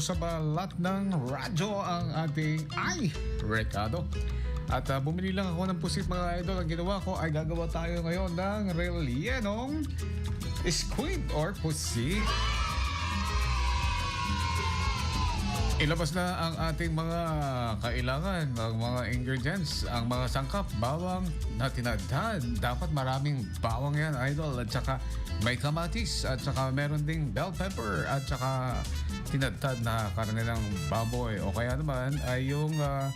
sa balat ng radyo ang ating ay Ricardo. At ah, bumili lang ako ng pusit mga idol. Ang ginawa ko ay gagawa tayo ngayon ng rellenong squid or pusit. Ilabas na ang ating mga kailangan, ang mga ingredients, ang mga sangkap, bawang na tinadhad. Dapat maraming bawang yan, idol. At saka may kamatis, at saka meron ding bell pepper, at saka tinadhad na karne ng baboy. O kaya naman ay yung ah,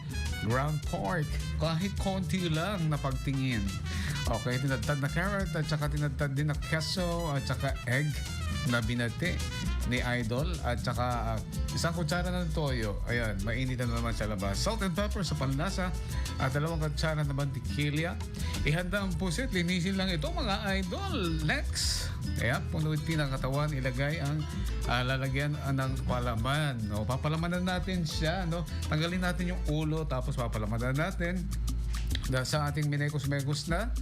ground pork. Kahit konti lang na pagtingin. Okay, tinadtad na carrot at saka tinadtad din na queso at saka egg na binati ni Idol at saka uh, isang kutsara ng toyo. Ayan, mainit na naman sa labas. Salt and pepper sa panlasa at dalawang kutsara naman tequila. Ihanda ang pusit, linisin lang ito mga idol. Next! Kaya punutin ang katawan, ilagay ang ah, lalagyan ah, ng palaman. No? Papalamanan natin siya. No? Tanggalin natin yung ulo tapos papalamanan natin sa ating minekos-mekos na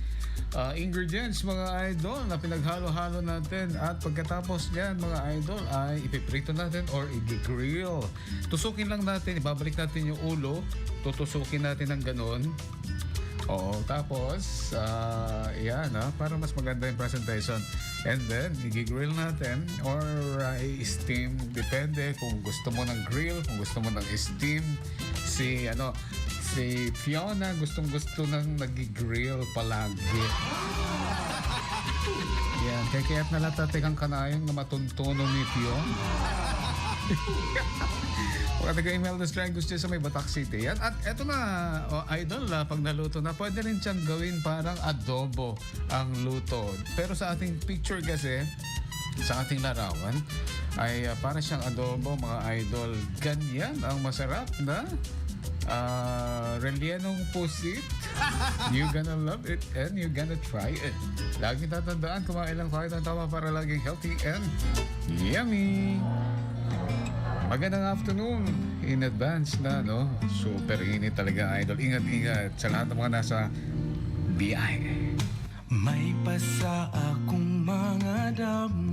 uh, ingredients mga idol na pinaghalo-halo natin at pagkatapos niyan mga idol ay ipiprito natin or i-grill. Tusukin lang natin, ibabalik natin yung ulo, tutusukin natin ng ganon. Oo, tapos, uh, yan ah, para mas maganda yung presentation. And then, i-grill natin or uh, i-steam. Depende kung gusto mo ng grill, kung gusto mo ng steam. Si, ano, si Fiona gustong gusto ng nag-grill palagi. Yan, kaya kaya't nalatatik ang kanayang na matuntuno ni Fiona. Pag taga-email na strike gusto sa may Batak City. Yan. At eto na, oh, idol, ah, pag naluto na, pwede rin siyang gawin parang adobo ang luto. Pero sa ating picture kasi, sa ating larawan, ay ah, para siyang adobo, mga idol. Ganyan ang masarap na uh, rellenong pusit. you gonna love it and you gonna try it. Laging tatandaan, kumain lang tayo ng tama para laging healthy and yummy! Magandang afternoon in advance na, no? Super init talaga, idol. Ingat-ingat sa lahat ng mga nasa biyahe. May pasa akong mga damdamin